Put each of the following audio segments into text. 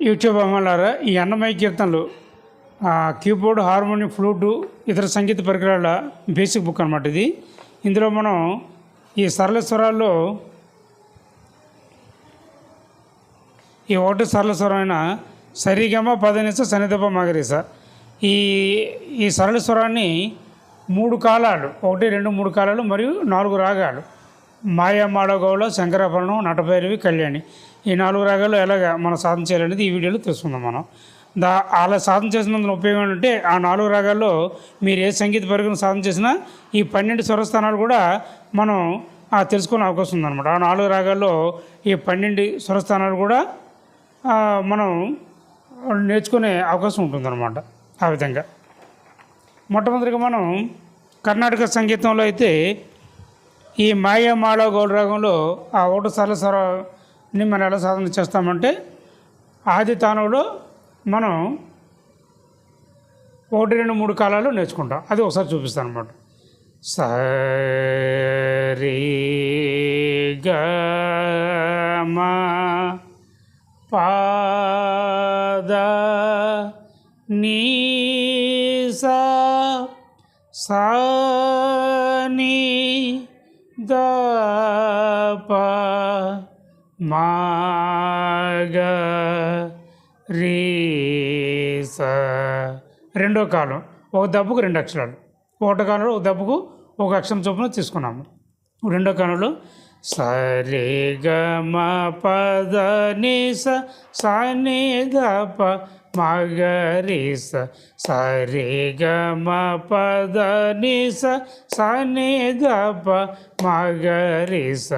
YouTube అమ్మలారా ఈ అన్నమయ కీర్తనలు కీబోర్డ్ హార్మోనియం ఫ్లూటు ఇతర సంగీత పరికరాల బేసిక్ బుక్ అనమాట ఇది. ఇందులో మనం ఈ సరళ స్వరాల్లో ఈ ఒకటి సరళ స్వరమైన సరిగమ పదనిస సన్నిధప మగరిస. ఈ ఈ సరళ స్వరాన్ని మూడు కాలాలు ఒకటి రెండు మూడు కాలాలు మరియు నాలుగు రాగాలు మాయామాడగౌళ శంకరాభరణం నటభైరవి కళ్యాణి. ఈ నాలుగు రాగాలు ఎలాగ మనం సాధన చేయాలనేది ఈ వీడియోలో తెలుసుకుందాం మనం. దా అలా సాధన చేసినందున ఉపయోగం ఏంటంటే ఆ నాలుగు రాగాల్లో మీరు ఏ సంగీత పరికరం సాధన చేసినా ఈ పన్నెండు స్వరస్థానాలు కూడా మనం తెలుసుకునే అవకాశం ఉందన్నమాట. ఆ నాలుగు రాగాల్లో ఈ పన్నెండు స్వరస్థానాలు కూడా మనం నేర్చుకునే అవకాశం ఉంటుందన్నమాట ఆ విధంగా. మొట్టమొదటిగా మనం కర్ణాటక సంగీతంలో అయితే ఈ మాయమాళ గౌరవంలో ఆ ఒకటి సార్ల మనం ఎలా సాధన చేస్తామంటే ఆది తానంలో మనం ఒకటి రెండు మూడు కాలాలు నేర్చుకుంటాం. అది ఒకసారి చూపిస్తాను అనమాట సరి గ పాద నీ సా సా ద ప మా గ రీ స. రెండో కాలం ఒక దెబ్బకు రెండు అక్షరాలు. ఒకటో కాలంలో ఒక దెబ్బకు ఒక అక్షరం చొప్పున తీసుకున్నాము. రెండో కాలంలో సరే గ మ పద ని స సా ని ద ప మగరి స సరే గ మ పద ని స దప ప మగరి స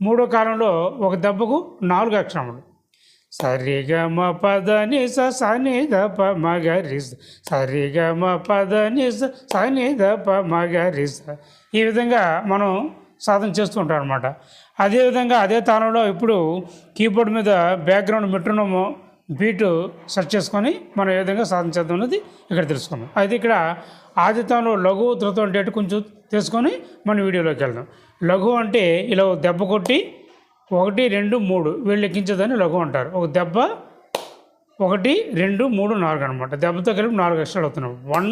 మూడో కాలంలో ఒక దెబ్బకు నాలుగు అక్షరములు. సరిగమ పద నిస సని దప మగరిస సరిగమ పద నిస సని దప మగరిస. ఈ విధంగా మనం సాధన చేస్తూ ఉంటాం అనమాట అదేవిధంగా అదే తానంలో ఇప్పుడు కీబోర్డ్ మీద బ్యాక్గ్రౌండ్ మెట్రోనోము బీటు సెట్ చేసుకొని మనం ఏ విధంగా సాధన అనేది ఇక్కడ తెలుసుకుందాం. అయితే ఇక్కడ ఆదిత్యంలో లఘు ధృతం అంటే కొంచెం తెలుసుకొని మనం వీడియోలోకి వెళ్దాం. లఘు అంటే ఇలా దెబ్బ కొట్టి ఒకటి రెండు మూడు వీళ్ళు లెక్కించదని లఘు అంటారు. ఒక దెబ్బ ఒకటి రెండు మూడు నాలుగు అనమాట దెబ్బతో కలిపి నాలుగు అక్షరాలు అవుతున్నాయి వన్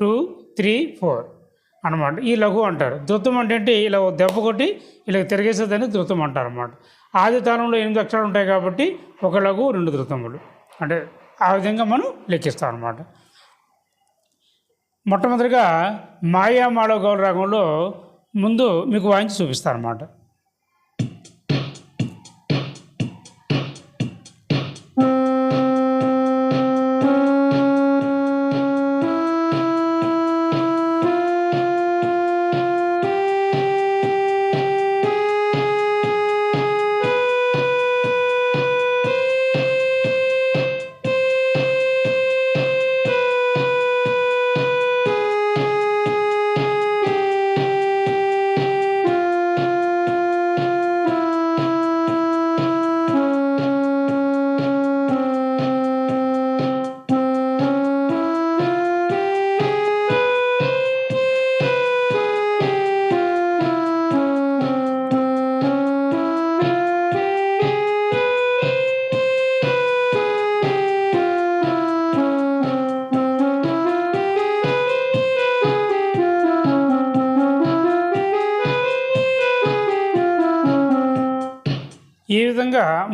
టూ త్రీ ఫోర్ అనమాట ఈ లఘు అంటారు. ధృతం అంటే ఏంటి? ఇలా దెబ్బ కొట్టి ఇలా తిరిగేసేదని ధృతం అంటారు అనమాట ఆది తాళంలో ఎనిమిది అక్షరాలు ఉంటాయి కాబట్టి ఒక లఘు రెండు ధృతములు. అంటే ఆ విధంగా మనం లెక్కిస్తాం అనమాట మొట్టమొదటిగా మాయా మాళవ గౌర రాగంలో ముందు మీకు వాయించి చూపిస్తాను అనమాట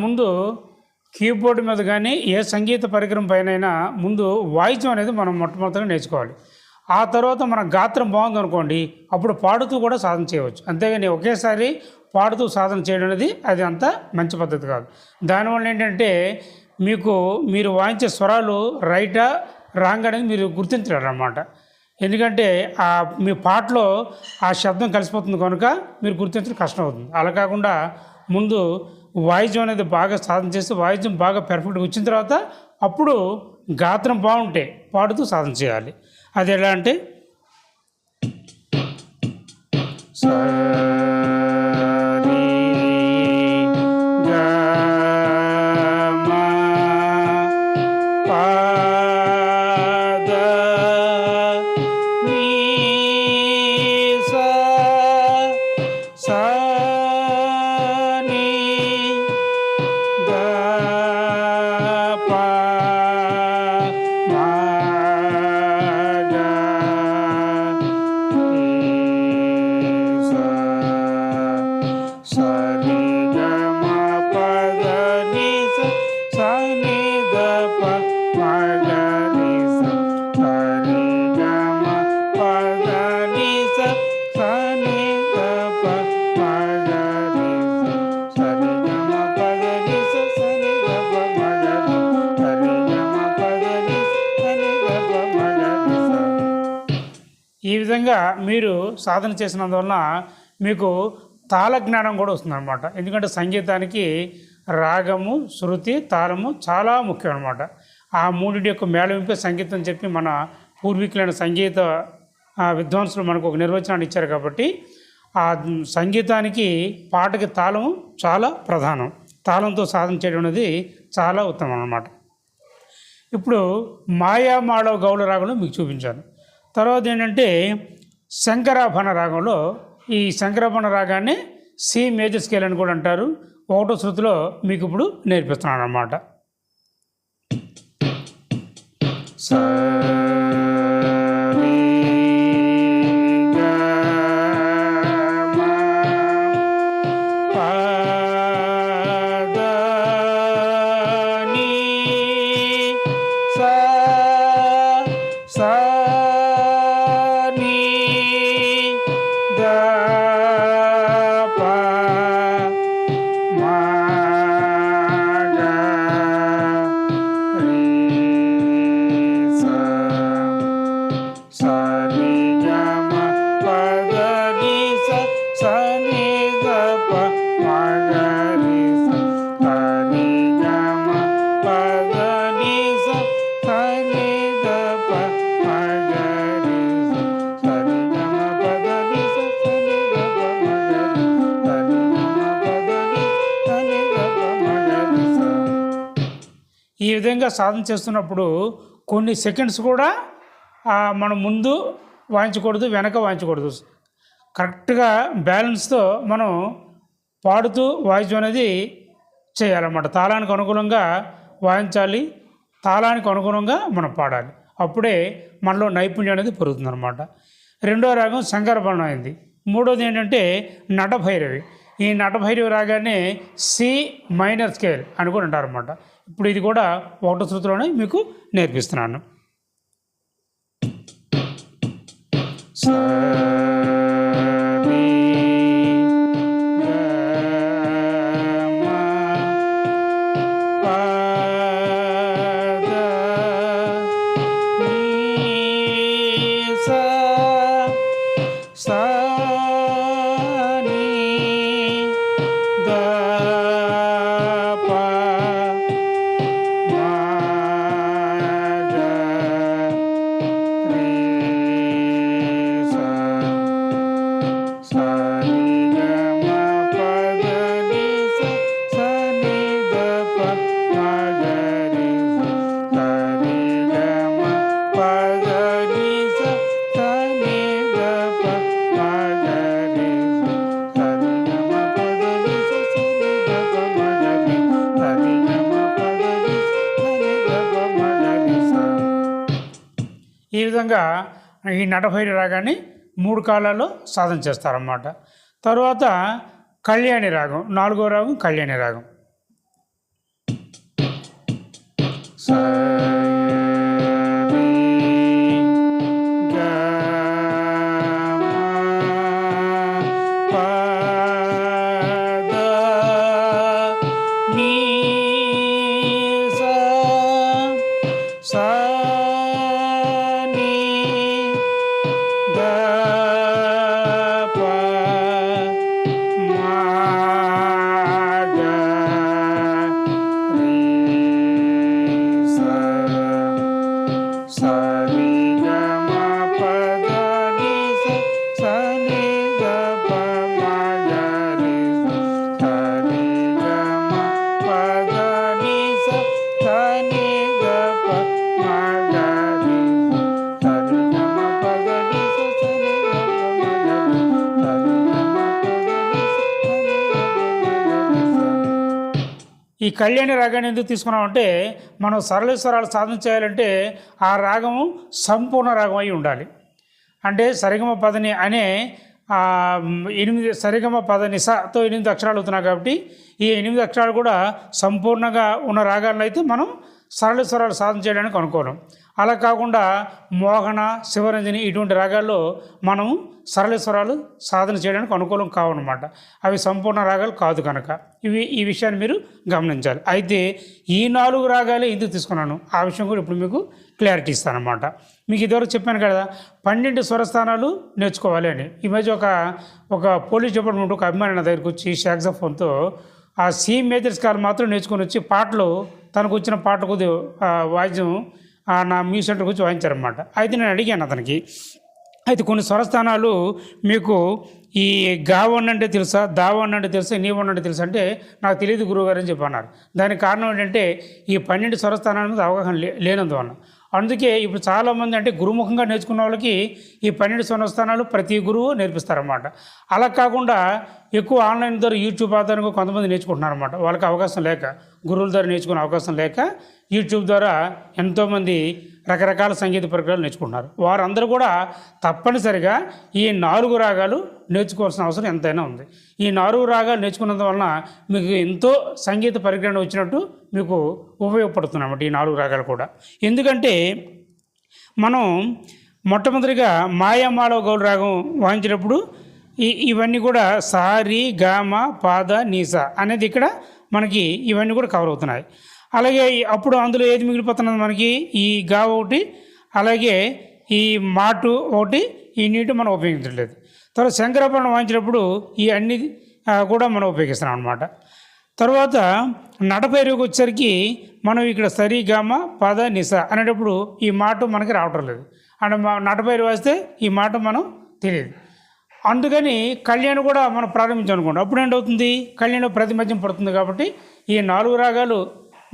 ముందు కీబోర్డ్ మీద కానీ ఏ సంగీత పరికరం పైన ముందు వాయిద్యం అనేది మనం మొట్టమొదటిగా నేర్చుకోవాలి. ఆ తర్వాత మన గాత్రం బాగుంది అనుకోండి అప్పుడు పాడుతూ కూడా సాధన చేయవచ్చు. అంతేగాని ఒకేసారి పాడుతూ సాధన చేయడం అనేది అది అంత మంచి పద్ధతి కాదు. దానివల్ల ఏంటంటే మీకు మీరు వాయించే స్వరాలు రైటా రాంగ్ అనేది మీరు గుర్తించలేరు అన్నమాట ఎందుకంటే ఆ మీ పాటలో ఆ శబ్దం కలిసిపోతుంది కనుక మీరు గుర్తించడం కష్టం అవుతుంది. అలా కాకుండా ముందు వాయిద్యం అనేది బాగా సాధన చేస్తే వాయిద్యం బాగా పెర్ఫెక్ట్గా వచ్చిన తర్వాత అప్పుడు గాత్రం బాగుంటే పాడుతూ సాధన చేయాలి. అది ఎలా అంటే సరి విధంగా మీరు సాధన చేసినందువలన మీకు తాళ జ్ఞానం కూడా వస్తుందన్నమాట. ఎందుకంటే సంగీతానికి రాగము శృతి తాళము చాలా ముఖ్యం అనమాట ఆ మూడింటి యొక్క మేళవింపే సంగీతం చెప్పి మన పూర్వీకులైన సంగీత విద్వాంసులు మనకు ఒక నిర్వచనాన్ని ఇచ్చారు కాబట్టి ఆ సంగీతానికి పాటకి తాళం చాలా ప్రధానం. తాళంతో సాధన చేయడం అనేది చాలా ఉత్తమం అన్నమాట ఇప్పుడు మాయామాళవ గౌళ రాగంలో మీకు చూపించాను. తర్వాత ఏంటంటే శంకరాభరణ రాగంలో ఈ శంకరాభరణ రాగాన్ని సి మేజర్ స్కేల్ అని కూడా అంటారు ఒకటో శృతిలో మీకు ఇప్పుడు నేర్పిస్తున్నాను అన్నమాట Sir. స్పీడ్గా సాధన చేస్తున్నప్పుడు కొన్ని సెకండ్స్ కూడా మనం ముందు వాయించకూడదు వెనక వాయించకూడదు. కరెక్ట్గా బ్యాలెన్స్తో మనం పాడుతూ వాయించడం అనేది చేయాలన్నమాట. తాళానికి అనుగుణంగా వాయించాలి. తాళానికి అనుగుణంగా మనం పాడాలి. అప్పుడే మనలో నైపుణ్యం అనేది పెరుగుతుందన్నమాట. రెండో రాగం శంకరభరణం అయింది. మూడోది ఏంటంటే నటభైరవి. ఈ నటభైరవి రాగానే సి మైనర్ స్కేల్ అని కూడా అంటారన్నమాట. ఇప్పుడు ఇది కూడా ఒకటో శృతిలోనే మీకు నేర్పిస్తున్నాను. విధంగా ఈ నటభైరి రాగాన్ని మూడు కాలాల్లో సాధన చేస్తారన్నమాట. తర్వాత కళ్యాణి రాగం నాలుగో రాగం కళ్యాణి రాగం. ఈ కళ్యాణి రాగాన్ని ఎందుకు తీసుకున్నామంటే మనం సరళేశ్వరాలు సాధన చేయాలంటే ఆ రాగము సంపూర్ణ రాగం అయి ఉండాలి. అంటే సరిగమ పదని అనే ఎనిమిది సరిగమ పదని సతో ఎనిమిది అక్షరాలు అవుతున్నాయి కాబట్టి ఈ ఎనిమిది అక్షరాలు కూడా సంపూర్ణంగా ఉన్న రాగాలను అయితే మనం సరళ స్వరాలు సాధన చేయడానికి అనుకూలం. అలా కాకుండా మోహన శివరంజని ఇటువంటి రాగాల్లో మనం సరళ స్వరాలు సాధన చేయడానికి అనుకూలం కావనమాట అవి సంపూర్ణ రాగాలు కాదు కనుక. ఇవి ఈ విషయాన్ని మీరు గమనించాలి. అయితే ఈ నాలుగు రాగాలే ఎందుకు తీసుకున్నాను. ఆ విషయం కూడా ఇప్పుడు మీకు క్లారిటీ ఇస్తానమాట మీకు ఇదివరకు చెప్పాను కదా పన్నెండు స్వరస్థానాలు నేర్చుకోవాలి అని. ఈ మధ్య ఒక ఒక పోలీస్ డిపార్ట్మెంట్ ఒక అభిమాని నా దగ్గరికి వచ్చి షాక్సఫోన్తో ఆ సి మేజర్ స్కాల్ మాత్రం నేర్చుకొని వచ్చి పాటలు తనకు వచ్చిన పాట కొద్ది వాయిద్యం నా మ్యూజిక్ సెంటర్కి వచ్చి వాయించారనమాట అయితే నేను అడిగాను అతనికి అయితే కొన్ని స్వరస్థానాలు మీకు ఈ గావన్ అంటే తెలుసా దావన్ అంటే తెలుసా నీవన్ అంటే తెలుసా? అంటే నాకు తెలియదు గురువుగారు అని చెప్పన్నారు దానికి కారణం ఏంటంటే ఈ పన్నెండు స్వరస్థానాల మీద అవగాహన లే లేనందువల్ల అందుకే ఇప్పుడు చాలామంది అంటే గురుముఖంగా నేర్చుకున్న వాళ్ళకి ఈ పన్నెండు స్వరస్థానాలు ప్రతి గురువు నేర్పిస్తారన్నమాట. అలా కాకుండా ఎక్కువ ఆన్లైన్ ద్వారా యూట్యూబ్ ఆధారంగా కొంతమంది నేర్చుకుంటున్నారన్నమాట. వాళ్ళకి అవకాశం లేక గురువుల ద్వారా నేర్చుకునే అవకాశం లేక యూట్యూబ్ ద్వారా ఎంతోమంది రకరకాల సంగీత పరికరాలు నేర్చుకుంటున్నారు. వారందరూ కూడా తప్పనిసరిగా ఈ నాలుగు రాగాలు నేర్చుకోవాల్సిన అవసరం ఎంతైనా ఉంది. ఈ నాలుగు రాగాలు నేర్చుకున్నందు వలన మీకు ఎంతో సంగీత పరిజ్ఞానం వచ్చినట్టు మీకు ఉపయోగపడుతున్నమాట ఈ నాలుగు రాగాలు కూడా. ఎందుకంటే మనం మొట్టమొదటిగా మాయామాలో గౌడ రాగం వాయించినప్పుడు ఈ ఇవన్నీ కూడా సారి గామ పాద నీస అనేది ఇక్కడ మనకి ఇవన్నీ కూడా కవర్ అవుతున్నాయి. అలాగే అప్పుడు అందులో ఏది మిగిలిపోతున్నది మనకి? ఈ గా ఒకటి అలాగే ఈ మాటు ఒకటి ఈ నీటి మనం ఉపయోగించట్లేదు. తర్వాత శంకరాభరణం వాయించినప్పుడు ఈ అన్ని కూడా మనం ఉపయోగిస్తున్నాం అనమాట తర్వాత నడపైరుకు వచ్చేసరికి మనం ఇక్కడ సరి గామ పద నిస అనేటప్పుడు ఈ మాట మనకి రావటం లేదు. అంటే మా నడపైరు వేస్తే ఈ మాట మనం తెలియదు. అందుకని కళ్యాణ్ కూడా మనం ప్రారంభించాం అనుకోండి. అప్పుడు ఏంటవుతుంది కళ్యాణ్ ప్రతి మధ్యం పడుతుంది కాబట్టి ఈ నాలుగు రాగాలు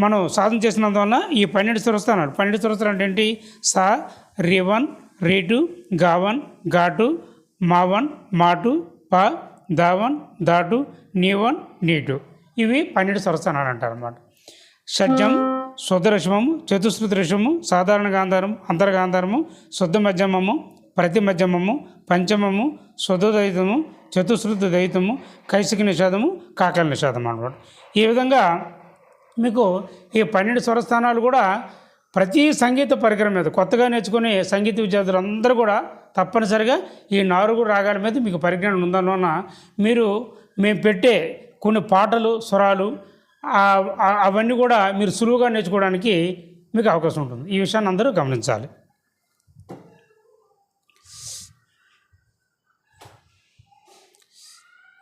మనం సాధన చేసినందువల్ల ఈ పన్నెండు స్వరస్థానాలు పన్నెండు స్వరస్థానాలు అంటే ఏంటి? సా రివన్ రీటు గావన్ ఘాటు మావన్ మాటు ప దావన్ దాటు నీవన్ నీటు ఇవి పన్నెండు స్వరస్థానాలు అంటారు అనమాట షడ్జం శుద్ధ రషమము చతుశ్రుతి రషము సాధారణ గాంధారం అంతర్గాంధారము శుద్ధ మధ్యమము ప్రతి మధ్యమము పంచమము శుద్ధ దైతము చతుశ్రుతి దైతము కైసిక నిషాదము కాకల నిషాదం అనమాట ఈ విధంగా మీకు ఈ పన్నెండు స్వరస్థానాలు కూడా ప్రతి సంగీత పరికరం మీద కొత్తగా నేర్చుకునే సంగీత విద్యార్థులందరూ కూడా తప్పనిసరిగా ఈ నాలుగు రాగాల మీద మీకు పరిజ్ఞానం ఉందన్న మీరు మేము పెట్టే కొన్ని పాటలు స్వరాలు అవన్నీ కూడా మీరు సులువుగా నేర్చుకోవడానికి మీకు అవకాశం ఉంటుంది. ఈ విషయాన్ని అందరూ గమనించాలి.